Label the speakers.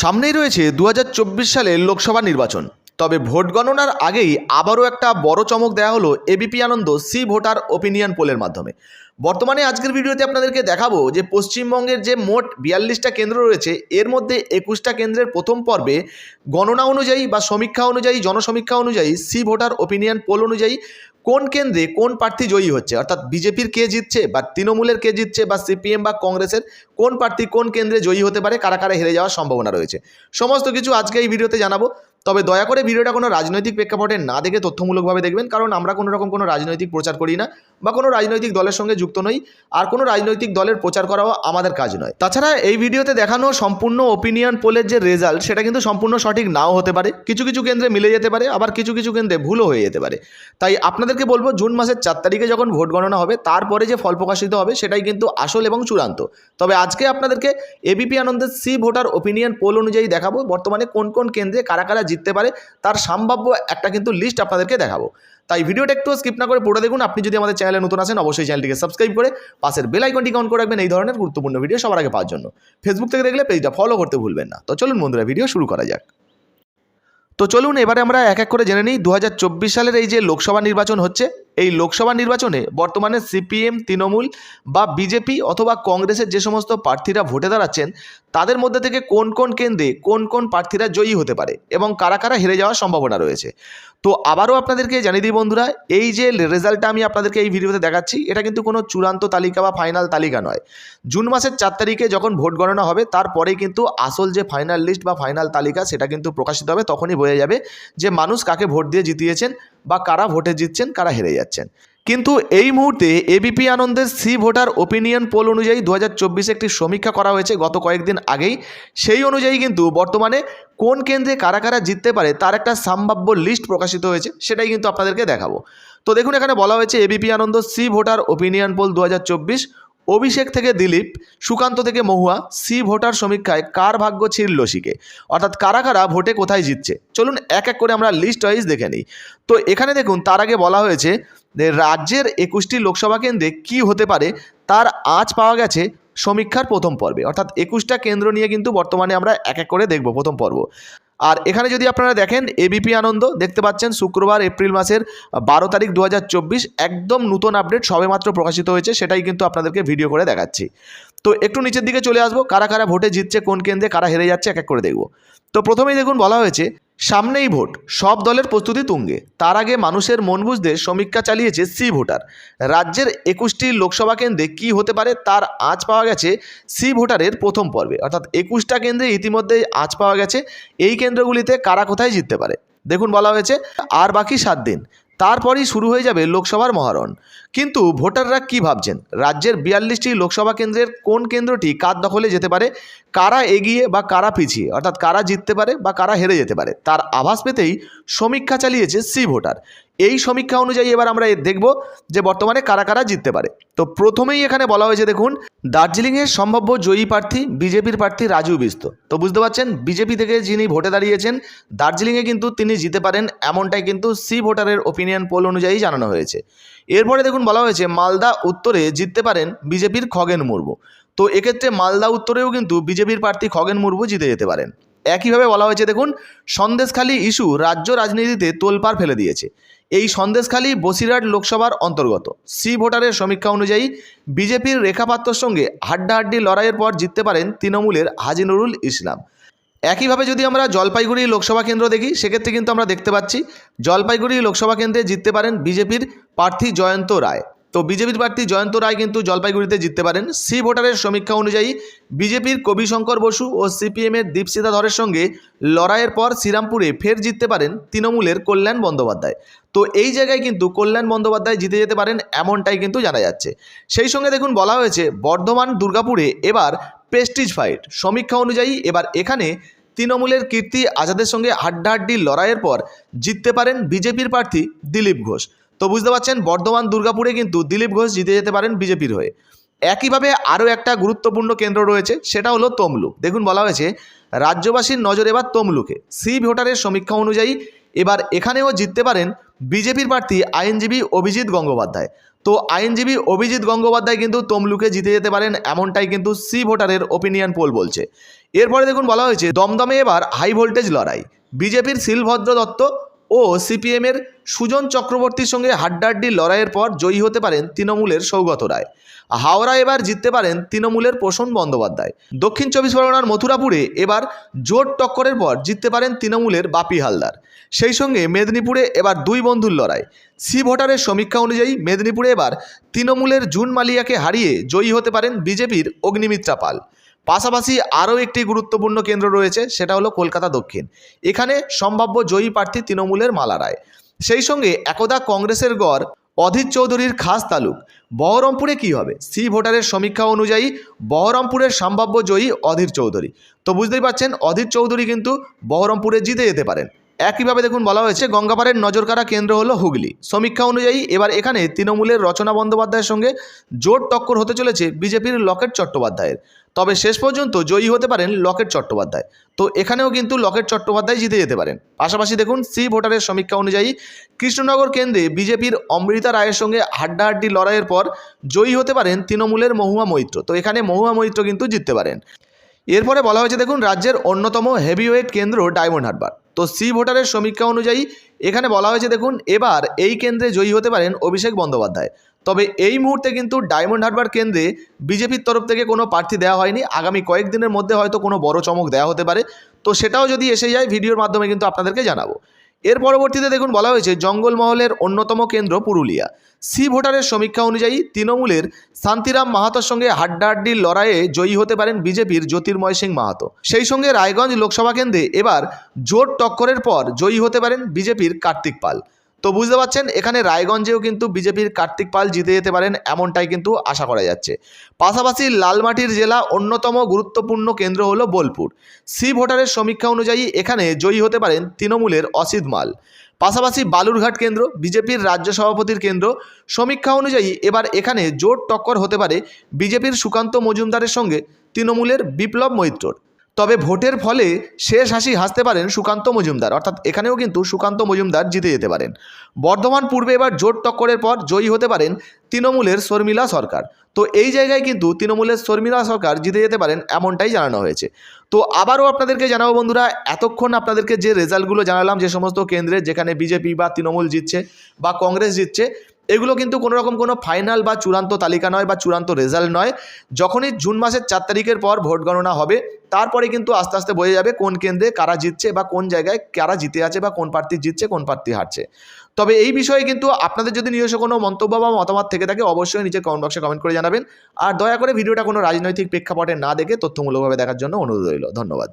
Speaker 1: সামনেই রয়েছে দু সালের লোকসভা নির্বাচন। তবে ভোট গণনার আগেই আবারও একটা বড় চমক দেওয়া হলো ABP Ananda C voter opinion পোলের মাধ্যমে। বর্তমানে আজকের ভিডিওতে আপনাদেরকে দেখাবো যে পশ্চিমবঙ্গের যে মোট বিয়াল্লিশটা কেন্দ্র রয়েছে, এর মধ্যে একুশটা কেন্দ্রের প্রথম পর্বে গণনা অনুযায়ী বা সমীক্ষা অনুযায়ী, জনসমীক্ষা অনুযায়ী সি ভোটার ওপিনিয়ন পোল অনুযায়ী কোন কেন্দ্রে কোন প্রার্থী জয়ী হচ্ছে? অর্থাৎ বিজেপির কে জিতছে বা তৃণমূলের কে জিতছে বা সিপিএম বা কংগ্রেসের কোন প্রার্থী কোন কেন্দ্রে জয়ী হতে পারে, কারা কারা হেরে যাওয়ার সম্ভাবনা রয়েছে? সমস্ত কিছু আজকে এই ভিডিওতে জানাব। তবে দয়া করে ভিডিওটা কোনো রাজনৈতিক প্রেক্ষাপটে না দেখে তথ্যমূলকভাবে দেখবেন, কারণ আমরা কোনো রকম কোনো রাজনৈতিক প্রচার করি না বা কোনো রাজনৈতিক দলের সঙ্গে যুক্ত নই, আর কোনো রাজনৈতিক দলের প্রচার করাও আমাদের কাজ নয়। তাছাড়া এই ভিডিওতে দেখানো সম্পূর্ণ ওপিনিয়ন পোলের যে রেজাল্ট সেটা কিন্তু সম্পূর্ণ সঠিক নাও হতে পারে। কিছু কিছু কেন্দ্রে মিলে যেতে পারে, আবার কিছু কিছু কেন্দ্রে ভুলও হয়ে যেতে পারে। তাই আপনাদেরকে বলব, জুন মাসের চার তারিখে যখন ভোট গণনা হবে, তারপরে যে ফল প্রকাশিত হবে, সেটাই কিন্তু আসল এবং চূড়ান্ত। তবে আজকে আপনাদেরকে এবিপি আনন্দের সি ভোটার ওপিনিয়ন পোল অনুযায়ী দেখাবো, বর্তমানে কোন কোন কেন্দ্রে কারা কারা জিততে পারে, তার সম্ভাব্য একটা কিন্তু লিস্ট আপনাদেরকে দেখাবো। তাই ভিডিওটা একটু স্কিপ না করে পড়ে দেখুন। আপনি যদি আমাদের চ্যানেলে নতুন আসেন, অবশ্যই চ্যানেলটিকে সাবস্ক্রাইব করে পাশের বেল আইকনটি অন করে রাখবেন এই ধরনের গুরুত্বপূর্ণ ভিডিও সবার আগে পাওয়ার জন্য। ফেসবুক থেকে দেখলে পেজটা ফলো করতে ভুলবেন না। তো চলুন বন্ধুরা ভিডিও শুরু করা যাক। তো চলুন, এবারে আমরা এক এক করে জেনে নিই। দু হাজার চব্বিশ সালের এই যে লোকসভা নির্বাচন হচ্ছে এই লোকসভা নির্বাচনে বর্তমানে সিপিএম, তৃণমূল বা বিজেপি অথবা কংগ্রেসের যে সমস্ত প্রার্থীরা ভোটে দাঁড়াচ্ছেন, তাদের মধ্যে থেকে কোন কোন কেন্দ্রে কোন কোন প্রার্থীরা জয়ী হতে পারে এবং কারা কারা হেরে যাওয়ার সম্ভাবনা রয়েছে? তো আবারও আপনাদেরকে জানিয়ে দিই বন্ধুরা, এই যে রেজাল্টটা আমি আপনাদেরকে এই ভিডিওতে দেখাচ্ছি, এটা কিন্তু কোনো চূড়ান্ত তালিকা বা ফাইনাল তালিকা নয়। জুন মাসের চার তারিখে যখন ভোট গণনা হবে, তারপরেই কিন্তু আসল যে ফাইনাল লিস্ট বা ফাইনাল তালিকা, সেটা কিন্তু প্রকাশিত হবে, তখনই বোঝা যাবে যে মানুষ কাকে ভোট দিয়ে জিতিয়েছেন বা কারা ভোটে জিতছেন, কারা হেরে যাচ্ছেন। কিন্তু এই মুহূর্তে এবিপি আনন্দের সি ভোটার ওপিনিয়ন পোল অনুযায়ী দু হাজার একটি সমীক্ষা করা হয়েছে গত কয়েকদিন আগেই। সেই অনুযায়ী কিন্তু বর্তমানে কোন কেন্দ্রে কারা কারা জিততে পারে তার একটা সম্ভাব্য লিস্ট প্রকাশিত হয়েছে, সেটাই কিন্তু আপনাদেরকে দেখাবো। তো দেখুন, এখানে বলা হয়েছে ABP Ananda C voter opinion poll দু অভিষেক থেকে দিলীপ, সুকান্ত থেকে মহুয়া, সি ভোটার সমীক্ষায় কার ভাগ্য ছিঁড়ল শিকে অর্থাৎ কারা কারা ভোটে কোথায় জিতছে? চলুন এক এক করে আমরা লিস্ট ওয়াইজ দেখে নিই। তো এখানে দেখুন, তার আগে বলা হয়েছে যে রাজ্যের একুশটি লোকসভা কেন্দ্রে কি হতে পারে, তার আঁচ পাওয়া গেছে সমীক্ষার প্রথম পর্বে। অর্থাৎ একুশটা কেন্দ্র নিয়ে কিন্তু বর্তমানে আমরা এক এক করে দেখব প্রথম পর্ব। আর এখানে যদি আপনারা দেখেন এবিপি আনন্দ, দেখতে পাচ্ছেন শুক্রবার, এপ্রিল মাসের বারো তারিখ দু হাজার চব্বিশ, একদম নতুন আপডেট সবেমাত্র প্রকাশিত হয়েছে, সেটাই কিন্তু আপনাদেরকে ভিডিও করে দেখাচ্ছি। তো একটু নিচের দিকে চলে আসব, কারা কারা ভোটে জিতছে, কোন কেন্দ্রে কারা হেরে যাচ্ছে, এক এক করে দেখব। তো প্রথমেই দেখুন, বলা হয়েছে সামনেই ভোট, সব দলের প্রস্তুতি তুঙ্গে। তার আগে মানুষের মন বুঝতে সমীক্ষা চালিয়েছে সি ভোটার। রাজ্যের একুশটি লোকসভা কেন্দ্রে কি হতে পারে তার আঁচ পাওয়া গেছে সি ভোটারের প্রথম পর্বে। অর্থাৎ একুশটা কেন্দ্রে ইতিমধ্যে আঁচ পাওয়া গেছে। এই কেন্দ্রগুলিতে কারা কোথায় জিততে পারে? দেখুন বলা হয়েছে, আর বাকি সাত দিন। তারপরই শুরু হয়ে যাবে লোকসভার মহারণ। কিন্তু ভোটাররা কি ভাবছেন? রাজ্যের বিয়াল্লিশটি লোকসভা কেন্দ্রের কোন কেন্দ্রটি কার দখলে যেতে পারে? কারা এগিয়ে বা কারা পিছিয়ে? অর্থাৎ কারা জিততে পারে বা কারা হেরে যেতে পারে? তার আভাস পেতেই সমীক্ষা চালিয়েছে সি ভোটার। এই সমীক্ষা অনুযায়ী এবার আমরা দেখব যে বর্তমানে কারা কারা জিততে পারে। তো প্রথমেই এখানে বলা হয়েছে, দেখুন দার্জিলিংয়ের সম্ভাব্য জয়ী প্রার্থী বিজেপির প্রার্থী রাজু বিস্ত। তো বুঝতে পারছেন, বিজেপি থেকে যিনি ভোটে দাঁড়িয়েছেন, দার্জিলিংয়ে কিন্তু তিনি জিতে পারেন এমনটাই কিন্তু সি ভোটারের ওপিনিয়ন পোল অনুযায়ী জানানো হয়েছে। এরপরে দেখুন, বলা হয়েছে, মালদা উত্তরে জিততে পারেন বিজেপির খগেন মুর্মু। তো এক্ষেত্রে মালদা উত্তরেও কিন্তু বিজেপির প্রার্থী খগেন মুর্মু জিতে যেতে পারেন। একইভাবে বলা হয়েছে, দেখুন, সন্দেশখালী ইস্যু রাজ্য রাজনীতিতে তোলপাড় ফেলে দিয়েছে। এই সন্দেশখালী বসিরহাট লোকসভার অন্তর্গত। সি ভোটারের সমীক্ষা অনুযায়ী বিজেপির রেখাপাত্রর সঙ্গে হাড্ডাহাড্ডি লড়াইয়ের পর জিততে পারেন তৃণমূলের হাজি নুরুল ইসলাম। একইভাবে যদি আমরা জলপাইগুড়ি লোকসভা কেন্দ্র দেখি, সেক্ষেত্রে কিন্তু আমরা দেখতে পাচ্ছি, জলপাইগুড়ি লোকসভা কেন্দ্রে জিততে পারেন বিজেপির প্রার্থী জয়ন্ত রায়। তো বিজেপির প্রার্থী জয়ন্ত রায় কিন্তু জলপাইগুড়িতে জিততে পারেন। সি ভোটারের সমীক্ষা অনুযায়ী বিজেপির কবিশঙ্কর বসু ও সিপিএমের দীপসিতা ধরের সঙ্গে লড়াইয়ের পর শ্রীরামপুরে ফের জিততে পারেন তৃণমূলের কল্যাণ বন্দ্যোপাধ্যায়। তো এই জায়গায় কিন্তু কল্যাণ বন্দ্যোপাধ্যায় জিতে যেতে পারেন এমনটাই কিন্তু জানা যাচ্ছে। সেই সঙ্গে দেখুন বলা হয়েছে, বর্ধমান, দুর্গাপুরে এবার প্রেস্টিজ ফাইট সমীক্ষা অনুযায়ী এবার এখানে তৃণমূলের কীর্তি আজাদের সঙ্গে হাড্ডাহাড্ডি লড়াইয়ের পর জিততে পারেন বিজেপির প্রার্থী দিলীপ ঘোষ। তো বুঝতে পারছেন, বর্ধমান, দুর্গাপুরে কিন্তু দিলীপ ঘোষ জিতে যেতে পারেন বিজেপির হয়ে। একইভাবে আরও একটা গুরুত্বপূর্ণ কেন্দ্র রয়েছে, সেটা হলো তমলুক। দেখুন বলা হয়েছে, রাজ্যবাসীর নজর এবার তমলুকে। সি ভোটারের সমীক্ষা অনুযায়ী এবার এখানেও জিততে পারেন বিজেপির প্রার্থী আইনজীবী অভিজিৎ গঙ্গোপাধ্যায়। তো আইনজীবী অভিজিৎ গঙ্গোপাধ্যায় কিন্তু তমলুকে জিতে যেতে পারেন, এমনটাই কিন্তু সি ভোটারের ওপিনিয়ন পোল বলছে। এরপরে দেখুন বলা হয়েছে, দমদমে এবার হাই ভোল্টেজ লড়াই। বিজেপির শিলভদ্র দত্ত ও সিপিএমের সুজন চক্রবর্তীর সঙ্গে হাড্ডাহাড্ডি লড়াইয়ের পর জয়ী হতে পারেন তৃণমূলের সৌগত রায়। হাওড়া এবার জিততে পারেন তৃণমূলের পোষণ বন্দ্যোপাধ্যায়। দক্ষিণ চব্বিশ পরগনার মথুরাপুরে এবার জোট টক্করের পর জিততে পারেন তৃণমূলের বাপি হালদার। সেই সঙ্গে মেদিনীপুরে এবার দুই বন্ধুর লড়াই। সি ভোটারের সমীক্ষা অনুযায়ী মেদিনীপুরে এবার তৃণমূলের জুন মালিয়াকে হারিয়ে জয়ী হতে পারেন বিজেপির অগ্নিমিত্রা পাল। পাশাপাশি আরও একটি গুরুত্বপূর্ণ কেন্দ্র রয়েছে, সেটা হলো কলকাতা দক্ষিণ। এখানে সম্ভাব্য জয়ী প্রার্থী তৃণমূলের মালা রায়। সেই সঙ্গে একদা কংগ্রেসের গড় অধীর চৌধুরীর খাস তালুক। বহরমপুরে কি হবে? সি ভোটারের সমীক্ষা অনুযায়ী বহরমপুরের সম্ভাব্য জয়ী অধীর চৌধুরী। তো বুঝতেই পারছেন, অধীর চৌধুরী কিন্তু বহরমপুরে জিতে যেতে পারেন। একইভাবে দেখুন বলা হয়েছে, গঙ্গাপাড়ের নজরকাড়া কেন্দ্র হলো হুগলি। সমীক্ষা অনুযায়ী এবার এখানে তৃণমূলের রচনা বন্দ্যোপাধ্যায়ের সঙ্গে জোট টক্কর হতে চলেছে বিজেপির লকেট চট্টোপাধ্যায়ের। তবে শেষ পর্যন্ত জয়ী হতে পারেন লকেট চট্টোপাধ্যায়। তো এখানেও কিন্তু লকেট চট্টোপাধ্যায় জিতে যেতে পারেন। পাশাপাশি দেখুন, সি ভোটারের সমীক্ষা অনুযায়ী কৃষ্ণনগর কেন্দ্রে বিজেপির অমৃতা রায়ের সঙ্গে হাড্ডাহাড্ডি লড়াইয়ের পর জয়ী হতে পারেন তৃণমূলের মহুয়া মৈত্র। তো এখানে মহুয়া মৈত্র কিন্তু জিততে পারেন। এরপরে বলা হয়েছে, দেখুন, রাজ্যের অন্যতম হেভিওয়েট কেন্দ্র ডায়মন্ড হারবার। তো সি ভোটারের সমীক্ষা অনুযায়ী এখানে বলা হয়েছে, দেখুন, এবার এই কেন্দ্রে জয়ী হতে পারেন অভিষেক বন্দ্যোপাধ্যায়। তবে এই মুহূর্তে কিন্তু ডায়মন্ড হারবার কেন্দ্রে বিজেপির তরফ থেকে কোনো প্রার্থী দেওয়া হয়নি। আগামী কয়েকদিনের মধ্যে হয়তো কোনো বড় চমক দেওয়া হতে পারে। তো সেটাও যদি এসে যায়, ভিডিওর মাধ্যমে কিন্তু আপনাদেরকে জানাব। এর পরবর্তীতে দেখুন বলা হয়েছে, জঙ্গলমহলের অন্যতম কেন্দ্র পুরুলিয়া। সি ভোটারের সমীক্ষা অনুযায়ী তৃণমূলের শান্তিরাম মাহাতোর সঙ্গে হাড্ডাহাড্ডির লড়াইয়ে জয়ী হতে পারেন বিজেপির জ্যোতির্ময় সিং মাহাতো। সেই সঙ্গে রায়গঞ্জ লোকসভা কেন্দ্রে এবার জোট টক্করের পর জয়ী হতে পারেন বিজেপির কার্তিক পাল। তো বুঝতে পারছেন, এখানে রায়গঞ্জেও কিন্তু বিজেপির কার্তিক পাল জিতে যেতে পারেন এমনটাই কিন্তু আশা করা যাচ্ছে। পাশাপাশি লালমাটির জেলা অন্যতম গুরুত্বপূর্ণ কেন্দ্র হলো বোলপুর। সি ভোটারের সমীক্ষা অনুযায়ী এখানে জয়ী হতে পারেন তৃণমূলের অসিত মাল। পাশাপাশি বালুরঘাট কেন্দ্র, বিজেপির রাজ্য সভাপতির কেন্দ্র। সমীক্ষা অনুযায়ী এবার এখানে জোট টক্কর হতে পারে বিজেপির সুকান্ত মজুমদারের সঙ্গে তৃণমূলের বিপ্লব মৈত্রর। তবে ভোটের ফলে শেষ হাসি হাসতে পারেন সুকান্ত মজুমদার। অর্থাৎ এখানেও কিন্তু সুকান্ত মজুমদার জিতে যেতে পারেন। বর্ধমান পূর্বে এবার জোট টক্করের পর জয়ী হতে পারেন তৃণমূলের শর্মিলা সরকার। তো এই জায়গায় কিন্তু তৃণমূলের শর্মিলা সরকার জিতে যেতে পারেন এমনটাই জানানো হয়েছে। তো আবারও আপনাদেরকে জানাব বন্ধুরা, এতক্ষণ আপনাদেরকে যে রেজাল্টগুলো জানালাম, যে সমস্ত কেন্দ্রে যেখানে বিজেপি বা তৃণমূল জিতছে বা কংগ্রেস জিতছে এগুলো কিন্তু কোনো রকম কোনো ফাইনাল বা চূড়ান্ত তালিকা নয় বা চূড়ান্ত রেজাল্ট নয়। যখনই জুন মাসের চার তারিখের পর ভোট গণনা হবে, তারপরে কিন্তু আস্তে আস্তে বোঝা যাবে কোন কেন্দ্রে কারা জিতছে বা কোন জায়গায় কারা জিতে আছে বা কোন প্রার্থী জিতছে, কোন প্রার্থী হারছে। তবে এই বিষয়ে কিন্তু আপনাদের যদি নিজস্ব কোনো মন্তব্য বা মতামত থেকে থাকে, অবশ্যই নিচে কমেন্ট বক্সে কমেন্ট করে জানাবেন। আর দয়া করে ভিডিওটা কোনো রাজনৈতিক প্রেক্ষাপটে না দেখে তথ্যমূলকভাবে দেখার জন্য অনুরোধ রইল। ধন্যবাদ।